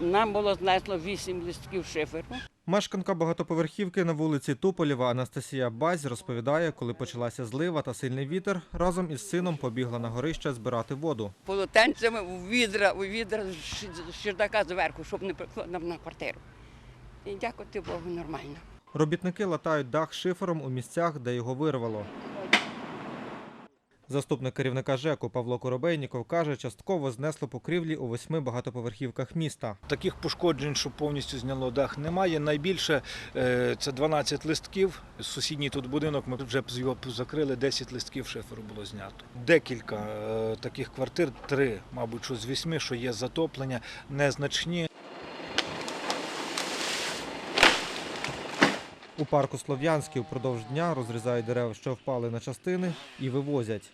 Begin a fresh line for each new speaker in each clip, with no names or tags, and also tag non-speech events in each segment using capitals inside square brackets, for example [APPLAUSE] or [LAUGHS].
Нам було знесло вісім листків шиферу.
Мешканка багатоповерхівки на вулиці Туполєва Анастасія Базь розповідає, коли почалася злива та сильний вітер, разом із сином побігла на горище збирати воду.
Полотенцями у відра, у відра з чердака зверху, щоб не прикло нам на квартиру. І дякувати Богу, нормально.
Робітники латають дах шифером у місцях, де його вирвало. Заступник керівника ЖЕКу Павло Коробейніков каже, частково знесло покрівлі у восьми багатоповерхівках міста.
Таких пошкоджень, що повністю зняло дах, немає. Найбільше е, це 12 листків. Сусідній тут будинок ми вже його закрили, 10 листків шиферу було знято. Декілька е, таких квартир, три, мабуть, що з вісьми, що є затоплення, незначні.
У парку Слов'янський впродовж дня розрізають дерева, що впали на частини, і вивозять.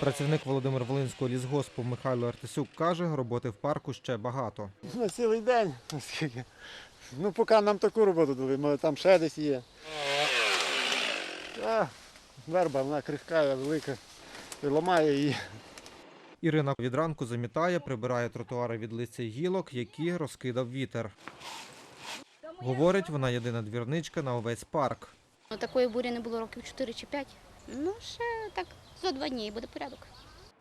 Працівник Володимир Волинського лісгоспу Михайло Артисюк каже, роботи в парку ще багато.
На цілий день, [LAUGHS] наскільки. Ну, поки нам таку роботу дали, може там ще десь є. А, верба, вона крихка, велика, і ламає її.
Ірина від ранку замітає, прибирає тротуари від листя й гілок, які розкидав вітер. Говорить, вона єдина двірничка на увесь парк.
Ну, Такої бурі не було років 4 чи 5. Ну, ще так за два дні буде порядок.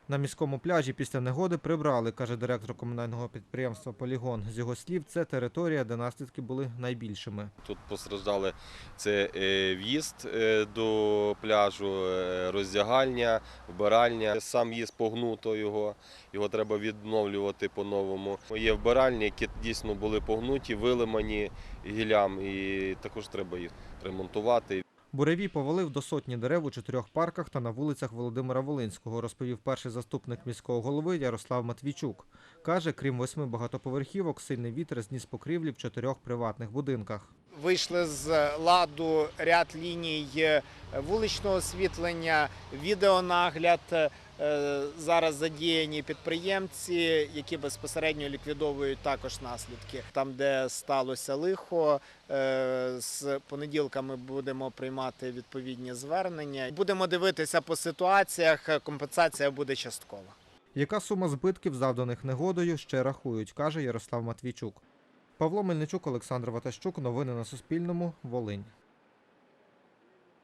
На міському пляжі після негоди прибрали, каже директор комунального підприємства Полігон. З його слів, це територія, де наслідки були найбільшими.
Тут постраждали це е, в'їзд е, до пляжу, е, роздягальня, вбиральня. Сам їзд погнуто його, його треба відновлювати по-новому. Є вбиральні, які дійсно були погнуті, вилимані гілям, і також треба їх ремонтувати.
Буревій повалив до сотні дерев у чотирьох парках та на вулицях Володимира Волинського, розповів перший заступник міського голови Ярослав Матвійчук. Каже, крім восьми багатоповерхівок, сильний вітер зніс покрівлі в чотирьох приватних будинках.
Вийшли з ладу ряд ліній е, вуличного освітлення, відеонагляд. Е, Зараз задіяні підприємці, які безпосередньо ліквідовують також наслідки. Там, де сталося лихо, е, з понеділка ми будемо приймати відповідні звернення. Будемо дивитися по ситуаціях. Компенсація буде часткова.
Яка сума збитків, завданих негодою, ще рахують, каже Ярослав Матвійчук. Павло Мельничук, Олександр Ватащук. Новини на Суспільному. Волинь.